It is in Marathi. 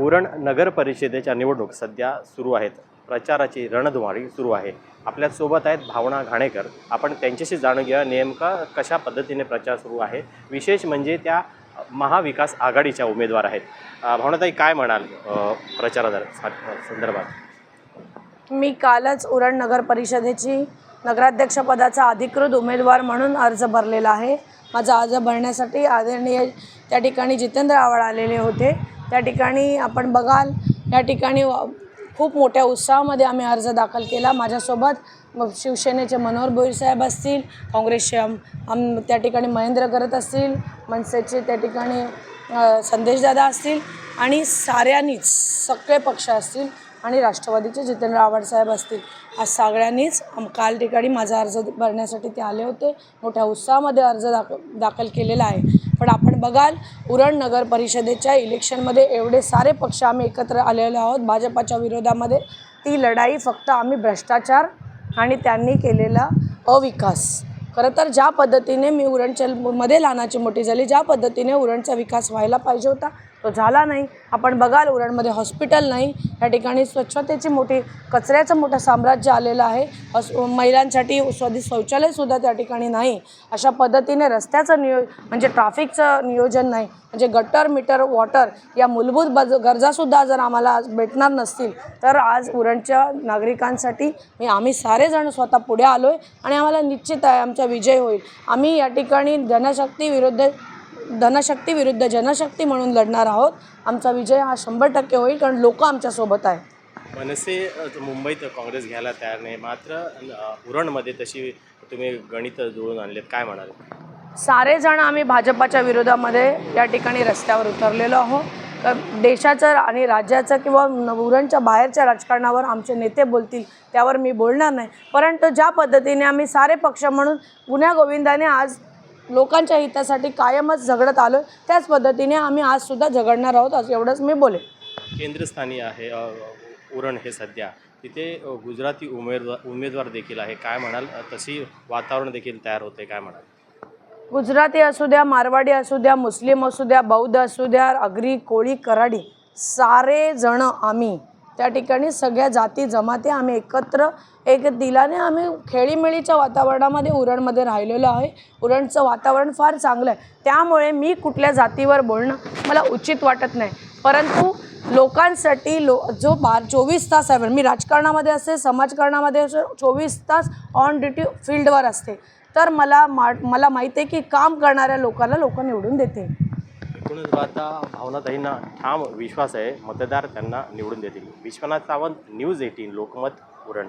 उरण नगर परिषदेच्या निवडणूक सध्या सुरू आहेत. प्रचाराची रणधुमाळी सुरू आहे. आपल्यासोबत आहेत भावना घाणेकर. आपण त्यांच्याशी जाणून घ्या नेमका कशा पद्धतीने प्रचार सुरू आहे. विशेष म्हणजे त्या महाविकास आघाडीच्या उमेदवार आहेत. भावनाताई काय म्हणाल अ, प्रचारा संदर्भात? मी कालच उरण नगर परिषदेची नगराध्यक्षपदाचा अधिकृत उमेदवार म्हणून अर्ज भरलेला आहे. माझा अर्ज भरण्यासाठी आदरणीय त्या ठिकाणी जितेंद्र आव्हाड आलेले होते. त्या ठिकाणी आपण बघाल या ठिकाणी खूप मोठ्या उत्साहामध्ये आम्ही अर्ज दाखल केला माझ्यासोबत. मग शिवसेनेचे मनोहर भोईरसाहेब असतील काँग्रेसचे आम त्या ठिकाणी महेंद्र करत असतील मनसेचे त्या ठिकाणी संदेशदादा असतील आणि साऱ्यांनीच सगळे पक्ष असतील आणि राष्ट्रवादीचे जितेंद्र आव्हाड साहेब असतील. आज सगळ्यांनीच काल ठिकाणी माझा अर्ज भरण्यासाठी ते आले होते. मोठ्या उत्साहामध्ये अर्ज दाख दाखल केलेला आहे. पण आपण बघाल उरण नगर परिषदेच्या इलेक्शनमध्ये एवढे सारे पक्ष आम्ही एकत्र आलेलो आहोत. भाजपाच्या विरोधामध्ये ती लढाई फक्त आम्ही भ्रष्टाचार आणि त्यांनी केलेला अविकास. खरं तर ज्या पद्धतीने मी उरणच्या मध्ये लहानाची मोठी झाली ज्या पद्धतीने उरणचा विकास व्हायला पाहिजे होता तो झाला नाही. आपण बघाल उरणमध्ये हॉस्पिटल नाही. या ठिकाणी स्वच्छतेची मोठी कचऱ्याचं मोठं साम्राज्य आलेलं आहे. हॉस महिलांसाठी स्वदेश शौचालयसुद्धा त्या ठिकाणी नाही. अशा पद्धतीने रस्त्याचं नियो म्हणजे ट्राफिकचं नियोजन नाही. म्हणजे गटर मीटर वॉटर या मूलभूत बज गरजासुद्धा जर आम्हाला आज भेटणार नसतील तर आज उरणच्या नागरिकांसाठी मी आम्ही सारेजण स्वतः पुढे आलो आहे आणि आम्हाला निश्चित आहे आमचा विजय होईल. आम्ही या ठिकाणी जनशक्ती विरुद्ध धनशक्ती विरुद्ध जनशक्ती म्हणून लढणार आहोत. आमचा विजय हा शंभर टक्के होईल कारण लोक आमच्यासोबत आहे मनसे मुंबईत काँग्रेस घ्यायला तयार नाही. मात्र उरणमध्ये तशी तुम्ही गणित जुळून आणलेत. काय म्हणाल? सारेजण आम्ही भाजपाच्या विरोधामध्ये या ठिकाणी रस्त्यावर उतरलेलो आहोत. तर देशाचं आणि राज्याचं किंवा न- उरणच्या बाहेरच्या राजकारणावर आमचे नेते बोलतील त्यावर मी बोलणार नाही. परंतु ज्या पद्धतीने आम्ही सारे पक्ष म्हणून गुन्ह्या गोविंदाने आज लोकांच्या हितासाठी कायमच झगडत आलो त्याच पद्धतीने आम्ही आजसुद्धा झगडणार आहोत असं एवढंच मी बोले केंद्रस्थानी आहे उरण हे सध्या. तिथे गुजराती उमेदवार उमेदवार देखील आहे. काय म्हणाल? तशी वातावरण देखील तयार होते काय म्हणाल? गुजराती असू द्या मारवाडी असू द्या मुस्लिम असू द्या बौद्ध असू द्या अग्री कोळी कराडी सारे जण आम्ही त्या ठिकाणी सगळ्या जाती जमाती आम्ही एकत्र एक दिलाने आम्ही खेळीमेळीच्या वातावरणामध्ये उरणमध्ये राहिलेलो आहे. उरणचं वातावरण फार चांगलं आहे. त्यामुळे मी कुठल्या जातीवर बोलणं मला उचित वाटत नाही. परंतु लोकांसाठी लो जो बार चोवीस तास आहे. मी राजकारणामध्ये असते समाजकारणामध्ये असे चोवीस तास ऑन ड्युटी फील्डवर असते. तर मला मा मला माहिती आहे की काम करणाऱ्या लोकांना लोक निवडून देते. एकूणच आता भावनाताईंना ठाम विश्वास आहे. मतदार त्यांना निवडून देतील. Vishwanath Sawant news eighteen Lokmat Uran.